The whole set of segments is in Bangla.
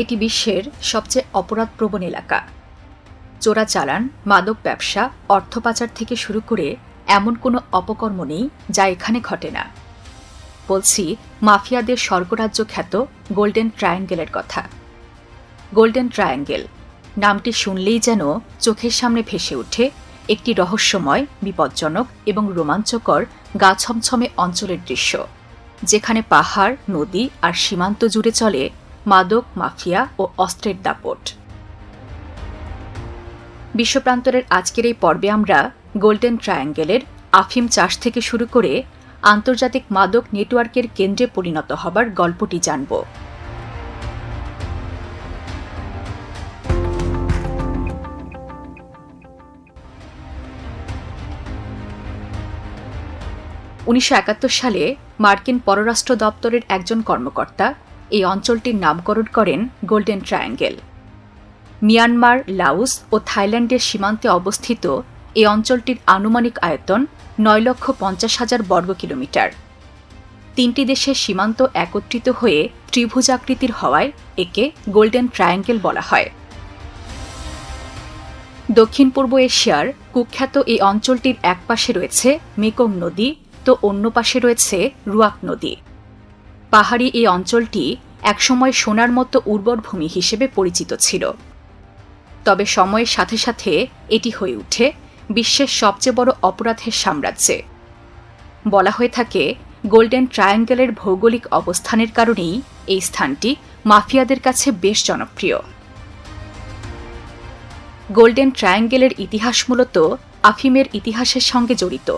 এটি বিশ্বের সবচেয়ে অপরাধপ্রবণ এলাকা। চোরাচালান মাদক ব্যবসা, অর্থ পাচার থেকে শুরু করে এমন কোনো অপকর্ম নেই যা এখানে ঘটে না। বলছি, মাফিয়াদের স্বর্গরাজ্য খ্যাত গোল্ডেন ট্রায়াঙ্গেলের কথা। গোল্ডেন ট্রায়াঙ্গেল, নামটি শুনলেই যেন চোখের সামনে ভেসে ওঠে একটি রহস্যময়, বিপজ্জনক এবং রোমাঞ্চকর, গা ছমছমে অঞ্চলের দৃশ্য, যেখানে পাহাড়, নদী আর সীমান্ত জুড়ে চলে মাদক, মাফিয়া ও অস্ত্রের দাপট। বিশ্বপ্রান্তরের আজকের এই পর্বে আমরা গোল্ডেন ট্রায়াঙ্গেলের আফিম চাষ থেকে শুরু করে আন্তর্জাতিক মাদক নেটওয়ার্কের কেন্দ্রে পরিণত হবার গল্পটি জানব। উনিশশো একাত্তর সালে মার্কিন পররাষ্ট্র দপ্তরের একজন কর্মকর্তা এই অঞ্চলটির নামকরণ করেন গোল্ডেন ট্রায়াঙ্গেল। মিয়ানমার লাউস ও থাইল্যান্ডের সীমান্তে অবস্থিত এই অঞ্চলটির আনুমানিক আয়তন নয় লক্ষ পঞ্চাশ হাজার বর্গ কিলোমিটার। তিনটি দেশের সীমান্ত একত্রিত হয়ে ত্রিভুজাকৃতির হওয়ায় একে গোল্ডেন ট্রায়াঙ্গেল বলা হয়। দক্ষিণ পূর্ব এশিয়ার কুখ্যাত এই অঞ্চলটির এক পাশে রয়েছে মেকং নদী, তো অন্য পাশে রয়েছে রুয়াক নদী। পাহাড়ি এই অঞ্চলটি একসময় সোনার মতো উর্বর ভূমি হিসেবে পরিচিত ছিল। তবে সময়ের সাথে সাথে এটি হয়ে ওঠে বিশ্বের সবচেয়ে বড় অপরাধের সাম্রাজ্যে। বলা হয়ে থাকে, গোল্ডেন ট্রায়াঙ্গেলের ভৌগোলিক অবস্থানের কারণেই এই স্থানটি মাফিয়াদের কাছে বেশ জনপ্রিয়। গোল্ডেন ট্রায়াঙ্গেলের ইতিহাস মূলত আফিমের ইতিহাসের সঙ্গে জড়িত।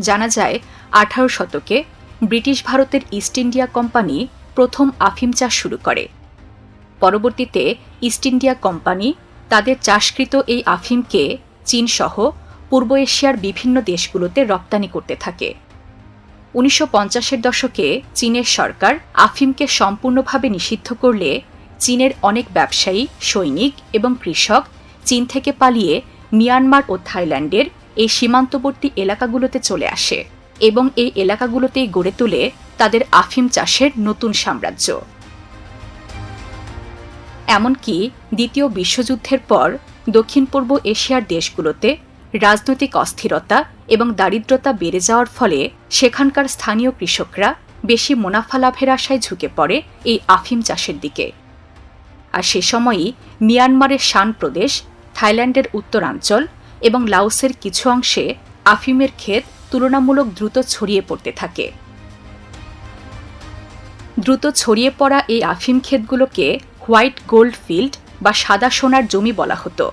জানা যায়, আঠারো শতকে ব্রিটিশ ভারতের ইস্ট ইন্ডিয়া কোম্পানি প্রথম আফিম চাষ শুরু করে। পরবর্তীতে ইস্ট ইন্ডিয়া কোম্পানি তাদের চাষকৃত এই আফিমকে চীনসহ পূর্ব এশিয়ার বিভিন্ন দেশগুলোতে রপ্তানি করতে থাকে। উনিশশো পঞ্চাশের দশকে চীনের সরকার আফিমকে সম্পূর্ণভাবে নিষিদ্ধ করলে চীনের অনেক ব্যবসায়ী, সৈনিক এবং কৃষক চীন থেকে পালিয়ে মিয়ানমার ও থাইল্যান্ডের এই সীমান্তবর্তী এলাকাগুলোতে চলে আসে। এবং এই এলাকাগুলোতেই গড়ে তোলে তাদের আফিম চাষের নতুন সাম্রাজ্য। এমনকি দ্বিতীয় বিশ্বযুদ্ধের পর দক্ষিণ পূর্ব এশিয়ার দেশগুলোতে রাজনৈতিক অস্থিরতা এবং দারিদ্রতা বেড়ে যাওয়ার ফলে সেখানকার স্থানীয় কৃষকরা বেশি মুনাফা লাভের আশায় ঝুঁকে পড়ে এই আফিম চাষের দিকে। আর সে সময়ই মিয়ানমারের শান প্রদেশ, থাইল্যান্ডের উত্তরাঞ্চল এবং লাওসের কিছু অংশে আফিমের ক্ষেত তুলনামূলক দ্রুত ছড়িয়ে পড়তে থাকে। দ্রুত ছড়িয়ে পড়া এই আফিম ক্ষেতগুলোকে হোয়াইট গোল্ড ফিল্ড বা সাদা সোনার জমি বলা হতো।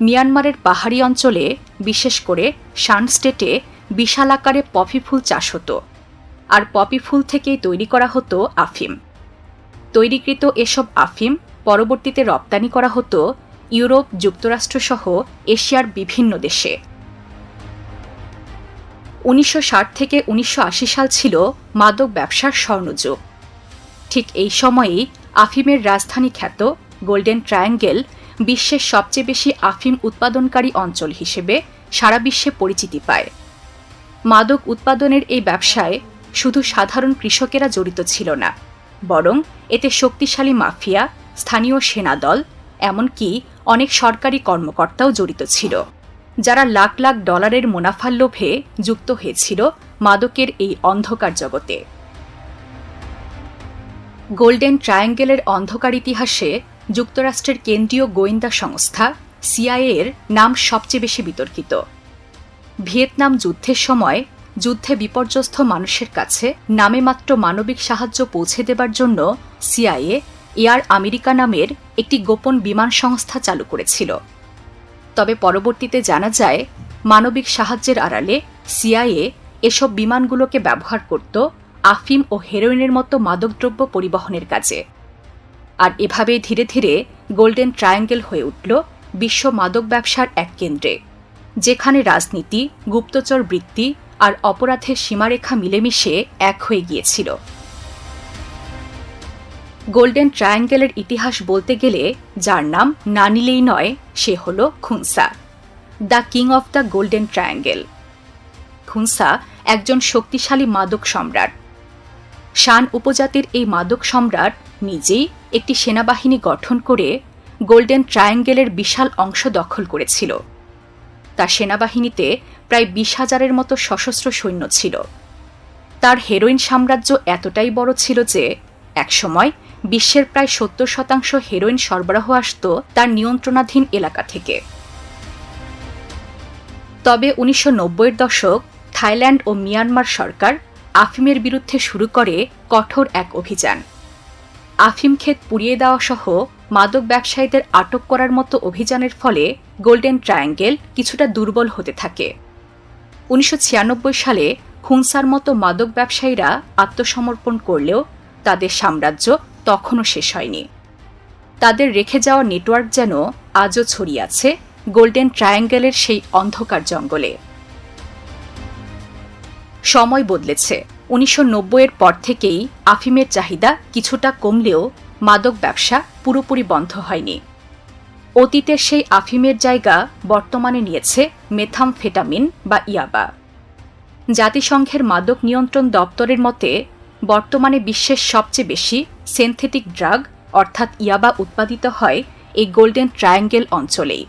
মিয়ানমারের পাহাড়ি অঞ্চলে, বিশেষ করে শান স্টেটে, বিশাল আকারে পপি ফুল চাষ হতো। আর পপি ফুল থেকেই তৈরি করা হতো আফিম। তৈরিকৃত এসব আফিম পরবর্তীতে রপ্তানি করা হতো ইউরোপ, যুক্তরাষ্ট্রসহ এশিয়ার বিভিন্ন দেশে। উনিশশো ষাট থেকে উনিশশো আশি সাল ছিল মাদক ব্যবসার স্বর্ণযুগ। ঠিক এই সময়েই আফিমের রাজধানী খ্যাত গোল্ডেন ট্রায়াঙ্গেল বিশ্বের সবচেয়ে বেশি আফিম উৎপাদনকারী অঞ্চল হিসেবে সারা বিশ্বে পরিচিতি পায়। মাদক উৎপাদনের এই ব্যবসায় শুধু সাধারণ কৃষকেরা জড়িত ছিল না, বরং এতে শক্তিশালী মাফিয়া, স্থানীয় সেনাদল, এমনকি অনেক সরকারি কর্মকর্তাও জড়িত ছিল। যারা লাখ লাখ ডলারের মুনাফার লোভে যুক্ত হয়েছিল মাদকের এই অন্ধকার জগতে। গোল্ডেন ট্রায়াঙ্গেলের অন্ধকার ইতিহাসে যুক্তরাষ্ট্রের কেন্দ্রীয় গোয়েন্দা সংস্থা সিআইএ এর নাম সবচেয়ে বেশি বিতর্কিত। ভিয়েতনাম যুদ্ধের সময় যুদ্ধে বিপর্যস্ত মানুষের কাছে নামে মাত্র মানবিক সাহায্য পৌঁছে দেবার জন্য সিআইএ এয়ার আমেরিকা নামের একটি গোপন বিমান সংস্থা চালু করেছিল। তবে পরবর্তীতে জানা যায়, মানবিক সাহায্যের আড়ালে সিআইএ এসব বিমানগুলোকে ব্যবহার করত আফিম ও হেরোইনের মতো মাদকদ্রব্য পরিবহনের কাজে। আর এভাবেই ধীরে ধীরে গোল্ডেন ট্রায়াঙ্গেল হয়ে উঠল বিশ্ব মাদক ব্যবসার এক কেন্দ্রে, যেখানে রাজনীতি, গুপ্তচর বৃত্তি আর অপরাধের সীমারেখা মিলেমিশে এক হয়ে গিয়েছিল। গোল্ডেন ট্রায়াঙ্গেলের ইতিহাস বলতে গেলে যার নাম না নিলেই নয়, সে হল Khunsa, the king of the golden triangle. Khunsa একজন শক্তিশালী মাদক সম্রাট। শান উপজাতির এই মাদক সম্রাট নিজেই একটি সেনাবাহিনী গঠন করে গোল্ডেন ট্রায়াঙ্গেলের বিশাল অংশ দখল করেছিল। তার সেনাবাহিনীতে প্রায় বিশ হাজারের মতো সশস্ত্র সৈন্য ছিল। তার হেরোইন সাম্রাজ্য এতটাই বড় ছিল যে, একসময় বিশ্বের প্রায় সত্তর শতাংশ হেরোইন সরবরাহ আসত তার নিয়ন্ত্রণাধীন এলাকা থেকে। তবে উনিশশো দশক থাইল্যান্ড ও মিয়ানমার সরকার আফিমের বিরুদ্ধে শুরু করে কঠোর এক অভিযান। আফিম ক্ষেত পুড়িয়ে দেওয়া সহ মাদক ব্যবসায়ীদের আটক করার মতো অভিযানের ফলে গোল্ডেন ট্রায়াঙ্গেল কিছুটা দুর্বল হতে থাকে। উনিশশো ছিয়ানব্বই সালে খুনসার মতো মাদক ব্যবসায়ীরা আত্মসমর্পণ করলেও তাদের সাম্রাজ্য তখনও শেষ হয়নি। তাদের রেখে যাওয়া নেটওয়ার্ক যেন আজও ছড়িয়ে আছে গোল্ডেন ট্রায়াঙ্গেলের সেই অন্ধকার জঙ্গলে। সময় বদলেছে। উনিশশো এর পর থেকেই আফিমের চাহিদা কিছুটা কমলেও মাদক ব্যবসা পুরোপুরি বন্ধ হয়নি। অতীতের সেই আফিমের জায়গা বর্তমানে নিয়েছে মেথামফেটামিন বা ইয়াবা। জাতিসংঘের মাদক নিয়ন্ত্রণ দপ্তরের মতে বর্তমানে বিশ্বের সবচেয়ে বেশি সিনথেটিক ড্রাগ অর্থাৎ ইয়াবা উৎপাদিত হয় এই গোল্ডেন ট্রায়াঙ্গেল অঞ্চলেই।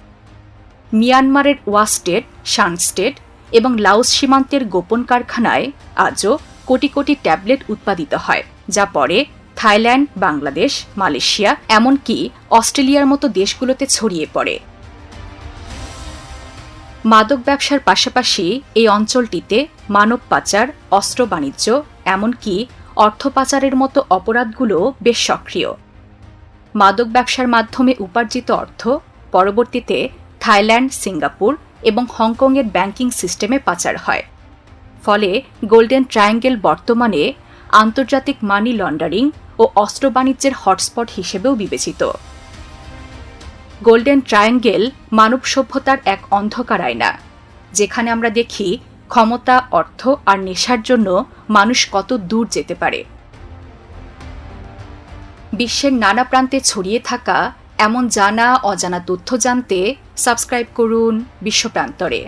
মিয়ানমারের ওয়াস্টেট শানস্টেট এবং লাওস সীমান্তের গোপন কারখানায় আজও কোটি কোটি ট্যাবলেট উৎপাদিত হয়, যা পরে থাইল্যান্ড, বাংলাদেশ, মালয়েশিয়া এমনকি অস্ট্রেলিয়ার মতো দেশগুলোতে ছড়িয়ে পড়ে। মাদক ব্যবসার পাশাপাশি এই অঞ্চলটিতে মানব পাচার, অস্ত্র বাণিজ্য, এমনকি অর্থ পাচারের মতো অপরাধগুলো বেশ সক্রিয়। মাদক ব্যবসার মাধ্যমে উপার্জিত অর্থ পরবর্তীতে থাইল্যান্ড, সিঙ্গাপুর এবং হংকংয়ের ব্যাংকিং সিস্টেমে পাচার হয়। ফলে গোল্ডেন ট্রায়াঙ্গেল বর্তমানে আন্তর্জাতিক মানি লন্ডারিং ও অস্ত্র বাণিজ্যের হটস্পট হিসেবেও বিবেচিত। গোল্ডেন ট্রায়াঙ্গেল মানব সভ্যতার এক অন্ধকার আয়না, যেখানে আমরা দেখি ক্ষমতা, অর্থ আর নেশার জন্য মানুষ কত দূর যেতে পারে। বিশ্বের নানা প্রান্তে ছড়িয়ে থাকা এমন জানা অজানা তথ্য জানতে সাবস্ক্রাইব করুন বিশ্বপ্রান্তরে।